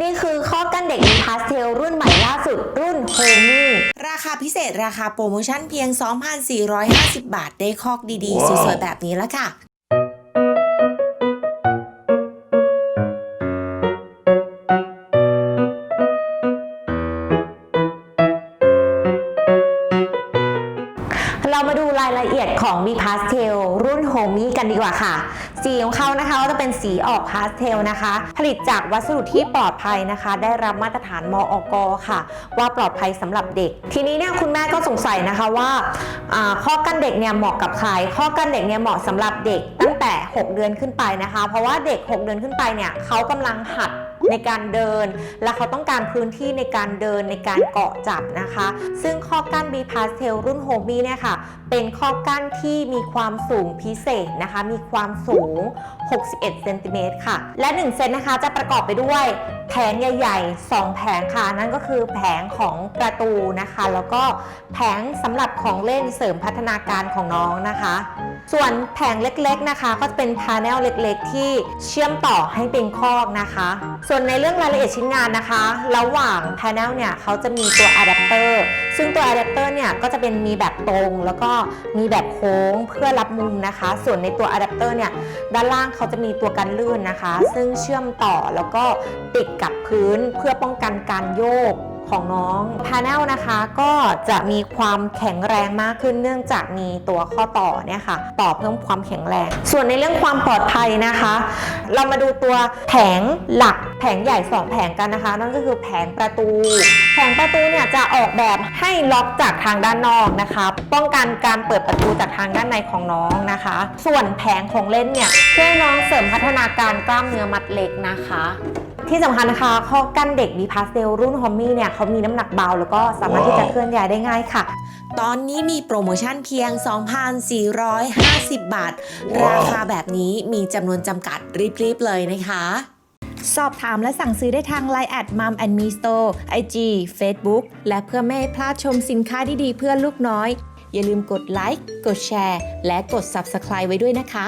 นี่คือข้อกันเด็กมีพาสเทลรุ่นใหม่ล่าสุดรุ่นโฮมี่ราคาพิเศษราคาโปรโมชั่นเพียง 2,450 บาทได้คอกดีๆ สวยๆแบบนี้แล้วค่ะ มาดูรายละเอียดของ B Pastel รุ่น Homey กันดีกว่าค่ะ สีของเขานะคะก็จะเป็นสีออกพาสเทลนะคะ ผลิตจากวัสดุที่ปลอดภัยนะคะ ได้รับมาตรฐานมออกค่ะ ว่าปลอดภัยสำหรับเด็ก ทีนี้เนี่ยคุณแม่ก็สงสัยนะคะว่าข้อกันเด็กเนี่ยเหมาะกับใคร ข้อกันเด็กเนี่ยเหมาะสำหรับเด็กตั้งแต่ 6 เดือนขึ้นไปนะคะ เพราะว่าเด็ก 6 เดือนขึ้นไปเนี่ยเขากำลังหัด ในการเดิน และเขาต้องการพื้นที่ในการเดินในการเกาะจับนะคะ ซึ่งข้อกั้น B Pastel รุ่น h o b i เนี่ยค่ะ เป็นข้อกั้นที่มีความสูงพิเศษนะคะ มีความสูง 61 เซนติเมตรค่ะ และ 1 เซนนะคะจะประกอบไปด้วยแผงใหญ่ๆ2แผงค่ะนั่นก็คือแผงของประตูนะคะ แล้วก็แผงสำหรับของเล่นเสริมพัฒนาการของน้องนะคะ ส่วนแผงเล็กๆนะคะ ก็จะเป็นพาเนลเล็กๆ ที่เชื่อมต่อให้เป็นคอกนะคะ ส่วนในเรื่องรายละเอียดชิ้นงานนะคะ ระหว่างพาเนลเนี่ยเขาจะมีตัวอะแดปเตอร์ ซึ่งตัวอะแดปเตอร์เนี่ยก็จะเป็นมีแบบตรง แล้วก็มีแบบโค้งเพื่อรับมุมนะคะ ส่วนในตัวอะแดปเตอร์เนี่ยด้านล่างเขาจะมีตัวกันลื่นนะคะ ซึ่งเชื่อมต่อแล้วก็ติดกับพื้นเพื่อป้องกันการโยก ของน้องพา n e l นะคะก็จะมีความแข็งแรงมากขึ้นเนื่องจากมีตัวข้อต่อเนี่ยค่ะ ต่อเพิ่มความแข็งแรง ส่วนในเรื่องความปลอดภัยนะคะ เรามาดูตัวแผงหลักแผงใหญ่ 2 แผงกันนะคะ นั่นก็คือแผงประตู แผงประตูเนี่ยจะออกแบบให้ล็อกจากทางด้านนอกนะคะ ป้องกันการเปิดประตูจากทางด้านในของน้องนะคะ ส่วนแผงของเล่นเนี่ยช่วยน้องเสริมพัฒนาการกล้ามเนื้อมัดเล็กนะคะ ที่สำคัญนะคะข้อกั้นเด็กดีพาสเซลรุ่นฮอมมี่เนี่ยเขามีน้ำหนักเบาแล้วก็สามารถที่จะเคลื่อนย้ายได้ง่ายค่ะ ตอนนี้มีโปรโมชั่นเพียง 2,450 บาท ราคาแบบนี้มีจำนวนจำกัดรีบๆเลยนะคะ สอบถามและสั่งซื้อได้ทาง Line แอดมัมแอนมีสโต IG Facebook และเพื่อไม่ให้พลาดชมสินค้าดีๆเพื่อลูกน้อย อย่าลืมกดไลค์กดแชร์ และกด Subscribe ไว้ด้วยนะคะ